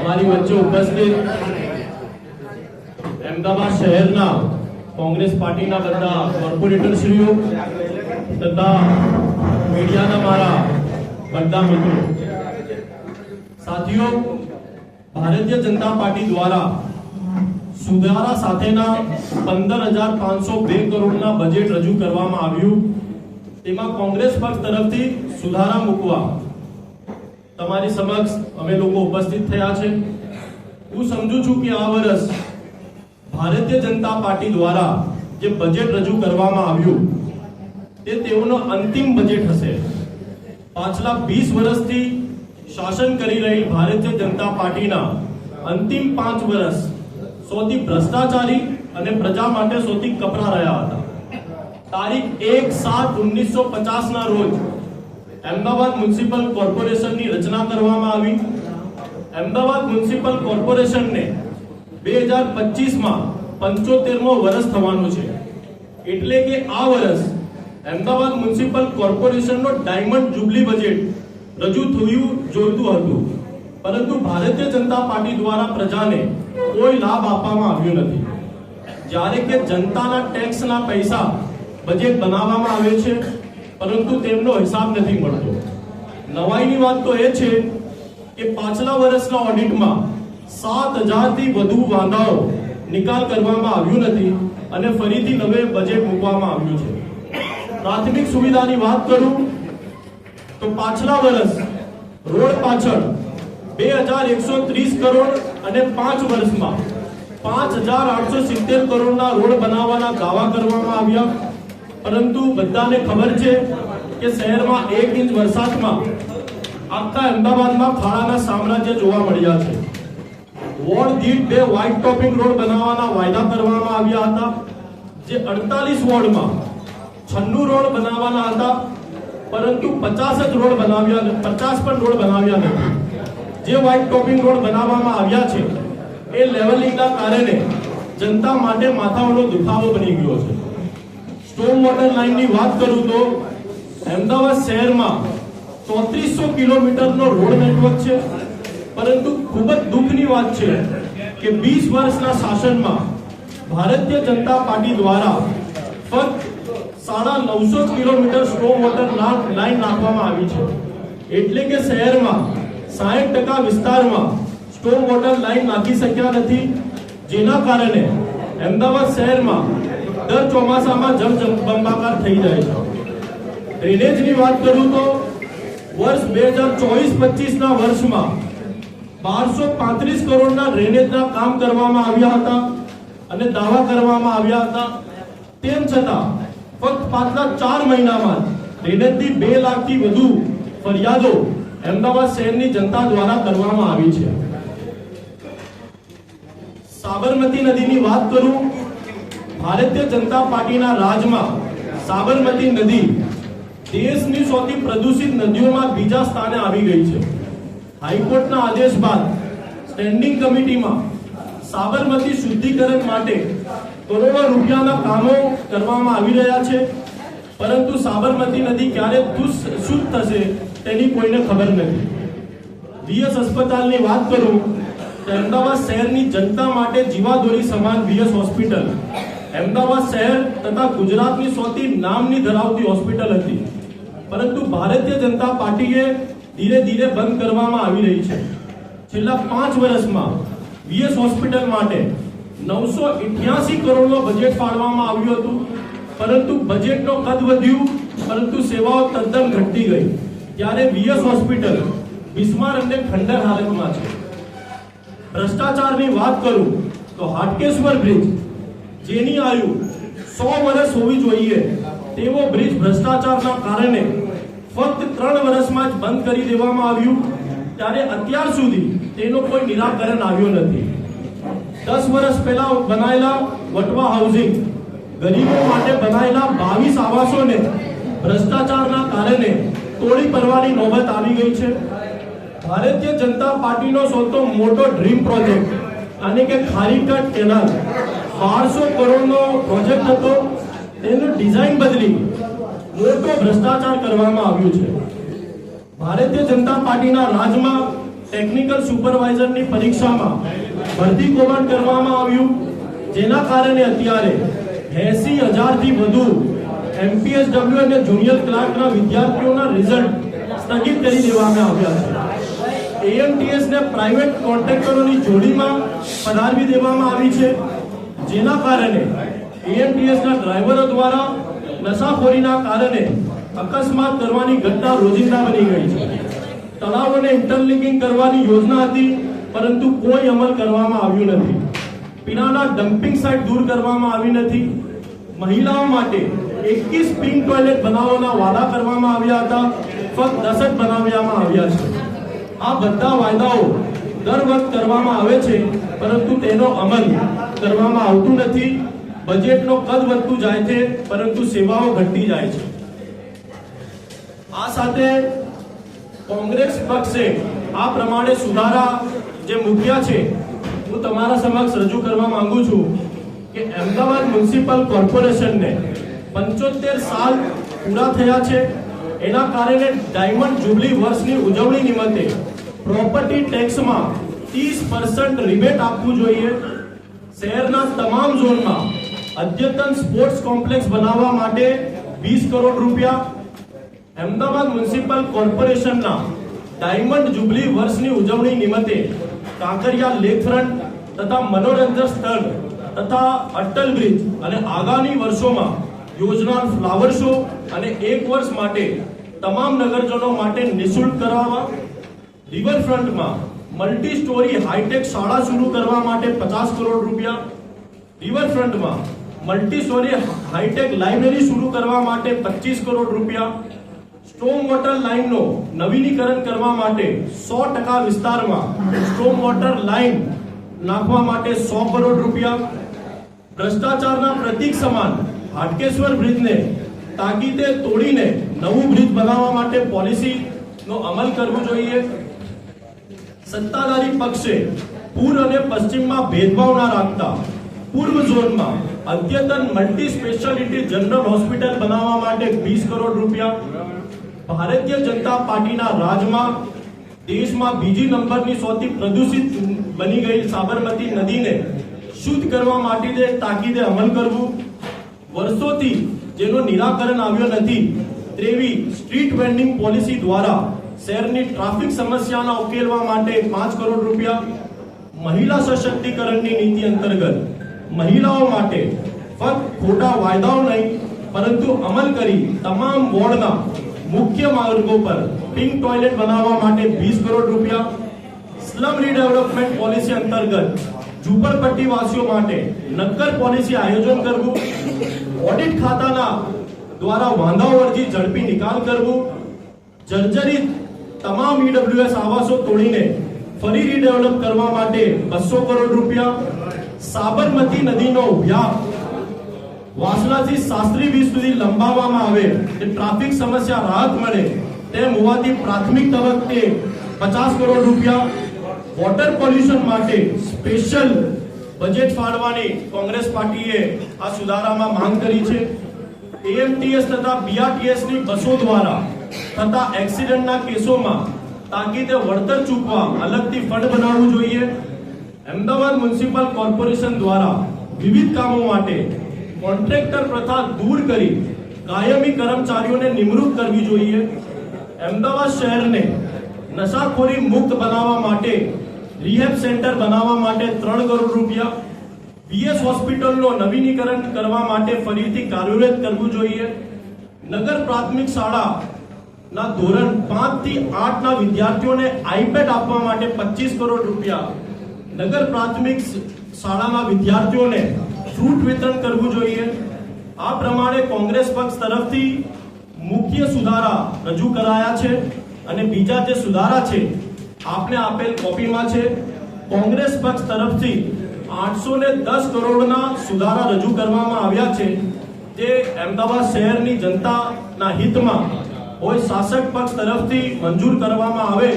અમારી વચ્ચે ઉપસ્થિત અમદાવાદ શહેરના કોંગ્રેસ પાર્ટીના બધા કોર્પોરેટરશ્રીઓ તથા મીડિયાના મારા બધા મિત્રો. સાથીઓ, ભારતીય જનતા પાર્ટી દ્વારા સુધારા સાથેના પંદર હજાર પાંચસો બે કરોડના બજેટ રજૂ કરવામાં આવ્યું. તેમાં કોંગ્રેસ પક્ષ તરફથી સુધારા મૂકવા તમારી સમક્ષ અમે લોકો ઉપસ્થિત થયા છે. હું સમજુ છું કે આ વર્ષ ભારતીય જનતા પાર્ટી દ્વારા જે બજેટ રજૂ કરવામાં આવ્યું, તે તેઓનો અંતિમ બજેટ હશે. પાછલા વીસ વર્ષથી શાસન કરી રહી ભારતીય જનતા પાર્ટીના અંતિમ પાંચ વર્ષ સૌથી ભ્રષ્ટાચારી અને પ્રજા માટે સૌથી કપરા રહ્યા હતા. તારીખ એક સાત ઓગણીસો પચાસના રોજ અમદાવાદ મ્યુનિસિપલ કોર્પોરેશનની રચના કરવામાં આવી. અમદાવાદ મ્યુનિસિપલ કોર્પોરેશનને બે હજાર પચીસમાં પંચોતેરમો વર્ષ થવાનું છે. એટલે કે આ વર્ષ અમદાવાદ મ્યુનિસિપલ કોર્પોરેશનનો ડાયમંડ જુબલી બજેટ રજૂ થયું જોઈતું હતું. પરંતુ ભારતીય જનતા પાર્ટી દ્વારા પ્રજાને કોઈ લાભ આપવામાં આવ્યો નથી. જ્યારે કે જનતાના ટેક્સના પૈસા બજેટ બનાવવામાં આવે છે પરંતુ તેમનો હિસાબ નથી મળતો. નવાઈની વાત તો એ છે કે પાછલા વર્ષના ઓડિટમાં સાત હજારથી વધુ વાંધાઓ નિકાલ કરવામાં આવ્યું નથી અને ફરીથી નવે બજેટ મૂકવામાં આવ્યું છે. પ્રાથમિક સુવિધાની વાત કરું તો પાછલા વર્ષ રોડ પાછળ બે હજાર એકસો ત્રીસ કરોડ અને પાંચ વર્ષમાં પાંચ હજાર આઠસો સિત્તેર કરોડના રોડ બનાવવાના દાવા કરવામાં આવ્યા. પરંતુ બધાને ખબર છે કે શહેરમાં એક ઇંચ વરસાદમાં આખા અમદાવાદમાં ખાડાના સામ્રાજ્ય જોવા મળ્યા છે. વોર્ડ દીઠ બે વ્હાઇટ ટોપિંગ રોડ બનાવવાના વાયદા કરવામાં આવ્યા હતા, જે અડતાલીસ વોર્ડમાં છન્નું રોડ બનાવવાના હતા, પરંતુ પચાસ જ રોડ બનાવ્યા પચાસ પણ રોડ બનાવ્યા નથી. જે વ્હાઇટ ટોપિંગ રોડ બનાવવામાં આવ્યા છે, એ લેવલિંગના કારણે જનતા માટે માથાઓનો દુખાવો બની ગયો છે. સ્ટોમ વોટર લાઇનની વાત કરું તો, અમદાવાદ શહેરમાં ચોત્રીસો કિલોમીટરનો રોડ નેટવર્ક છે. પરંતુ ખૂબ જ દુઃખની વાત છે કે વીસ વર્ષના શાસનમાં ભારતીય જનતા પાર્ટી દ્વારા ફક્ત સાડા નવસો કિલોમીટર સ્ટોમ વોટર લાઇન નાખવામાં આવી છે. એટલે કે શહેરમાં સાહીઠ ટકા વિસ્તારમાં સ્ટોમ વોટર લાઇન નાખી શક્યા નથી. જેના કારણે અમદાવાદ શહેરમાં દર ચોમાસામાં જળબંબાકાર થઈ જાય છે. ડ્રેનેજની વાત કરું તો વર્ષ બે હજાર ચોવીસ પચીસ ના વર્ષમાં બારસો પાંત્રીસ કરોડના ડ્રેનેજના કામ કરવામાં આવ્યા હતા અને દાવા કરવામાં આવ્યા હતા. તેમ છતાં ફક્ત પાછલા ચાર મહિનામાં ડ્રેનેજની બે લાખથી વધુ ફરિયાદો અમદાવાદ શહેરની જનતા દ્વારા કરવામાં આવી છે. સાબરમતી નદીની વાત કરું ભારતીય જનતા પાર્ટીના રાજમાં સાબરમતી નદી દેશની સૌથી પ્રદૂષિત નદીઓમાં બીજા સ્થાને આવી ગઈ છે. હાઈકોર્ટના આદેશ બાદ સ્ટેન્ડિંગ કમિટીમાં સાબરમતી શુદ્ધિકરણ માટે કરોડો રૂપિયાના કામો કરવામાં આવી રહ્યા છે. પરંતુ સાબરમતી નદી ક્યારે શુદ્ધ થશે તેની કોઈને ખબર નથી. વીએસ અસ્પતાલની વાત કરું તો અમદાવાદ શહેરની જનતા માટે જીવાદોરી સમાન વીએસ હોસ્પિટલ અમદાવાદ શહેર તથા ગુજરાતની સૌથી નામની ધરાવતી હોસ્પિટલ હતી. પરંતુ ભારતીય જનતા પાર્ટીએ ધીરે ધીરે બંધ કરવામાં આવી રહી છે. છેલ્લા પાંચ વર્ષમાં વીએસ હોસ્પિટલ માટે નવસો ઇઠ્યાસી કરોડનો બજેટ ફાળવામાં આવ્યું હતું. પરંતુ બજેટનો કદ વધ્યું, પરંતુ સેવાઓ તદ્દન ઘટતી ગઈ. ત્યારે વીએસ હોસ્પિટલ બિસ્માર અને ખંડર હાલતમાં છે. ભ્રષ્ટાચારની વાત કરું તો હાટકેશ્વર બ્રિજ જેની આયુ સો વર્ષ હોવી જોઈએ. તેવો બ્રિજ ભ્રષ્ટાચારના કારણે ફક્ત ત્રણ વર્ષમાં જ બંધ કરી દેવામાં આવ્યું. ત્યારે અત્યાર સુધી તેનો કોઈ નિરાકરણ આવ્યું નથી. દસ વર્ષ પહેલા બનાયેલા વટવા હાઉસિંગ ગરીબો માટે બનાયેલા બાવીસ આવાસોને ભ્રષ્ટાચારના કારણે તોડી પડવાની નોબત આવી ગઈ છે. ભારતીય જનતા પાર્ટીનો સૌથી મોટો ડ્રીમ પ્રોજેક્ટ અને કે ખારીકટ કેનાલ બારસો કરોડનો પ્રોજેક્ટ હતો. તેનું ડિઝાઇન બદલી મોટો ભ્રષ્ટાચાર કરવામાં આવ્યું છે. ભારતીય જનતા પાર્ટીના રાજમાં ટેકનિકલ સુપરવાઇઝરની પરીક્ષામાં ભરતી કૌભાંડ કરવામાં આવ્યું. જેના કારણે અત્યારે એસી હજારથી વધુ એમપીએસડબલ્યુ અને જુનિયર ક્લાર્કના વિદ્યાર્થીઓના રિઝલ્ટ સ્થગિત કરી દેવામાં આવ્યા છે. એએમટીએસને પ્રાઇવેટ કોન્ટ્રાક્ટરોની જોડીમાં પધારવી દેવામાં આવી છે. જેના કારણે એએમટીએસના ડ્રાઈવરો દ્વારા નશાખોરીના કારણે અકસ્માત કરવાની ઘટના રોજિંદા બની ગઈ છે. તળાવોને ઇન્ટરલિંકિંગ કરવાની યોજના હતી, પરંતુ કોઈ અમલ કરવામાં આવ્યું નથી. પીણાના ડમ્પિંગ સાઇટ દૂર કરવામાં આવી નથી. મહિલાઓ માટે 21 પિંક ટોયલેટ બનાવવાના વાદા કરવામાં આવ્યા હતા. ફક્ત દસ જ બનાવવામાં આવ્યા છે. આ બધા વાયદાઓ દર વખત કરવામાં આવે છે, પરંતુ તેનો અમલ કરવામાં આવતું નથી. બજેટનો કદ વધતું જાય છે, પરંતુ સેવાઓ ઘટતી જાય છે. આ સાથે કોંગ્રેસ પક્ષે આ પ્રમાણે સુધારા જે મૂક્યા છે, હું તમારા સમક્ષ રજૂ કરવા માંગુ છું કે અમદાવાદ મ્યુનિસિપલ કોર્પોરેશનને પંચોતેર સાલ પૂરા થયા છે. એના કારણે ડાયમંડ જુબલી વર્ષની ઉજવણી નિમિત્તે પ્રોપર્ટી ટેક્સમાં ત્રીસ પર્સન્ટ રિબેટ આપવું જોઈએ. શહેરના તમામ ઝોનમાં અદ્યતન સ્પોર્ટ્સ કોમ્પ્લેક્સ બનાવવા માટે વીસ કરોડ રૂપિયા અમદાવાદ મ્યુનિસિપલ કોર્પોરેશનના ડાયમંડ જુબલી વર્ષની ઉજવણી નિમિત્તે કાંકરિયા લેકફ્રન્ટ તથા મનોરંજન સ્થળ તથા અટલ બ્રિજ અને આગામી વર્ષોમાં યોજનાર ફ્લાવર શો અને એક વર્ષ માટે તમામ નગરજનો માટે નિઃશુલ્ક કરાવવા રિવરફ્રન્ટમાં મલ્ટી સ્ટોરી હાઈટેક શાળા શરૂ કરવા માટે પચાસ કરોડ રૂપિયા. રિવરફ્રન્ટમાં મલ્ટી સ્ટોરી હાઈટેક લાઇબ્રેરી શરૂ કરવા માટે પચીસ કરોડ રૂપિયા. સ્ટોમ વોટર લાઇનનો નવીનીકરણ કરવા માટે સો ટકા વિસ્તારમાં સ્ટોમ વોટર લાઇન નાખવા માટે સો કરોડ રૂપિયા. ભ્રષ્ટાચારના પ્રતીક સમાન હાટકેશ્વર બ્રિજને તાકીદે તોડીને નવું બ્રિજ બનાવવા માટે પોલિસીનો અમલ કરવો જોઈએ. સત્તાધારી પક્ષે પૂર્વ અને પશ્ચિમમાં ભેદભાવ ના રાખતા પૂર્વ ઝોનમાં અદ્યતન મલ્ટી સ્પેશિયાલિટી જનરલ હોસ્પિટલ બનાવવા માટે 20 કરોડ રૂપિયા. ભારતીય જનતા પાર્ટીના રાજમાં દેશમાં બીજી નંબરની સૌથી પ્રદૂષિત બની ગઈ સાબરમતી નદીને શુદ્ધ કરવા માટે તાકીદે અમલ કરવું. વર્ષોથી જેનો નિરાકરણ આવ્યો નથી, તેવી સ્ટ્રીટ વેન્ડિંગ પોલિસી દ્વારા શહેરની ટ્રાફિક સમસ્યાના ઉકેલવા માટે પાંચ કરોડ રૂપિયા મહિલા સશક્તિકરણની નીતિ અંતર્ગત મહિલાઓ માટે ફક્ત ખોટા વાયદાઓ નહીં, પરંતુ અમલ કરી તમામ વોર્ડના મુખ્ય માર્ગો પર પિંક ટોયલેટ બનાવવા માટે વીસ કરોડ રૂપિયા. સ્લમ રીડેવલપમેન્ટ પોલિસી અંતર્ગત ઝૂંપડપટ્ટી વાસીઓ માટે નક્કર પોલિસી આયોજન કરવું. ઓડિટ ખાતાના દ્વારા વાંધાઓ અરજી ઝડપી નિકાલ કરવું. જર્જરિત તમામ ઈડબ્લ્યુએસ આવાસો તોડીને ફરી રીડેવલપ કરવા માટે બસો કરોડ રૂપિયા સાબરમતી નદીનો વ્યાપ વાસણાથી શાસ્ત્રી બીચ સુધી લંબાવવામાં આવે તે ટ્રાફિક સમસ્યા રાહત મળે, તેમ હોવાથી પ્રાથમિક તબક્કે પચાસ કરોડ રૂપિયા વોટર પોલ્યુશન માટે સ્પેશિયલ બજેટ ફાળવાની કોંગ્રેસ પાર્ટીએ આ સુધારામાં માંગ કરી છે. એએમટીએસ તથા બીઆરટીએસની બસો દ્વારા થતા એક્સિડન્ટના કેસોમાં તાકીદે વળતર ચૂકવા અલગથી ફંડ બનાવવું જોઈએ. અમદાવાદ મ્યુનિસિપલ કોર્પોરેશન દ્વારા વિવિધ કામો માટે કોન્ટ્રાક્ટર પ્રથા દૂર કરી કાયમી કર્મચારીઓને નિમણૂક કરવી જોઈએ. અમદાવાદ શહેરને નશાખોરી મુક્ત બનાવવા માટે રિહેબ સેન્ટર બનાવવા માટે ત્રણ કરોડ રૂપિયા, વીએસ હોસ્પિટલનો નવીનીકરણ કરવા માટે ફરીથી કાર્યરત કરવું જોઈએ. નગર પ્રાથમિક શાળા ના, ધોરણ પાંચથી આઠ ના વિદ્યાર્થીઓને આઈપેડ આપવા માટે પચીસ કરોડ રૂપિયા. નગર પ્રાથમિક શાળાના વિદ્યાર્થીઓને ફ્રૂટ વિતરણ કરવું જોઈએ. આ પ્રમાણે કોંગ્રેસ પક્ષ તરફથી મુખ્ય સુધારા રજૂ કરાયા છે અને બીજા જે સુધારા છે, આપને આપેલ કોપીમાં છે. કોંગ્રેસ પક્ષ તરફથી આઠસો ને દસ કરોડના સુધારા રજૂ કરવામાં આવ્યા છે. તે અમદાવાદ શહેરની જનતાના હિતમાં હોય શાસક પક્ષ તરફથી મંજૂર કરવામાં આવે,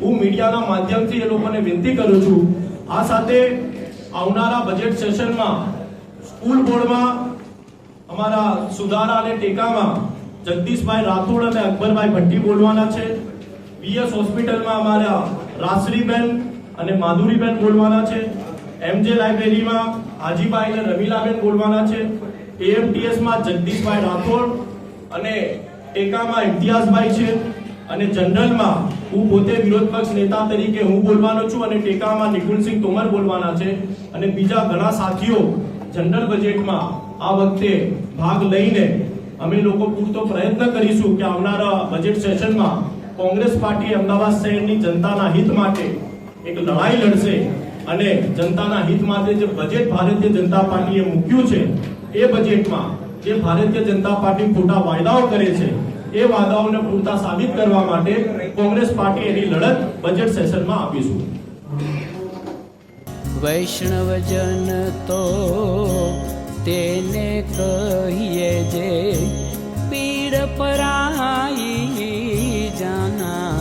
હું મીડિયાના માધ્યમથી એ લોકોને વિનંતી કરું છું. આ સાથે આવનારા બજેટ સેશનમાં સ્કૂલ બોર્ડમાં અમારા સુધારા અને ટેકામાં જગદીશભાઈ રાઠોડ અને અકબરભાઈ ભટ્ટી બોલવાના છે. બીએસ હોસ્પિટલમાં અમારા રાસરીબેન અને માધુરીબેન બોલવાના છે. એમજે લાઇબ્રેરીમાં હાજીભાઈ અને રમીલાબેન બોલવાના છે. એએમટીએસમાં જગદીશભાઈ રાઠોડ અને ટેકામાં ઇમ્તિયાઝભાઈ છે અને જનરલમાં હું પોતે વિરોધ પક્ષ નેતા તરીકે હું બોલવાનો છું અને ટેકામાં નિકુલસિંહ તોમર બોલવાના છે અને બીજા ઘણા સાથીઓ જનરલ બજેટમાં આ વખતે ભાગ લઈને અમે લોકો પૂરતો પ્રયત્ન કરીશું કે આવનારા બજેટ સેશનમાં કોંગ્રેસ પાર્ટી અમદાવાદ શહેરની જનતાના હિત માટે એક લડાઈ લડશે અને જનતાના હિત માટે જે બજેટ ભારતીય જનતા પાર્ટીએ મૂક્યું છે એ બજેટમાં જે ભારતીય જનતા પાર્ટી ખોટા વાયદાઓ કરે છે, એ વાયદાઓને પૂરતા સાબિત કરવા માટે કોંગ્રેસ પાર્ટી એની લડત બજેટ સેશનમાં આપીશું. વૈષ્ણવજન તો તેને કહીએ જે પીડ પરાઈ જાના.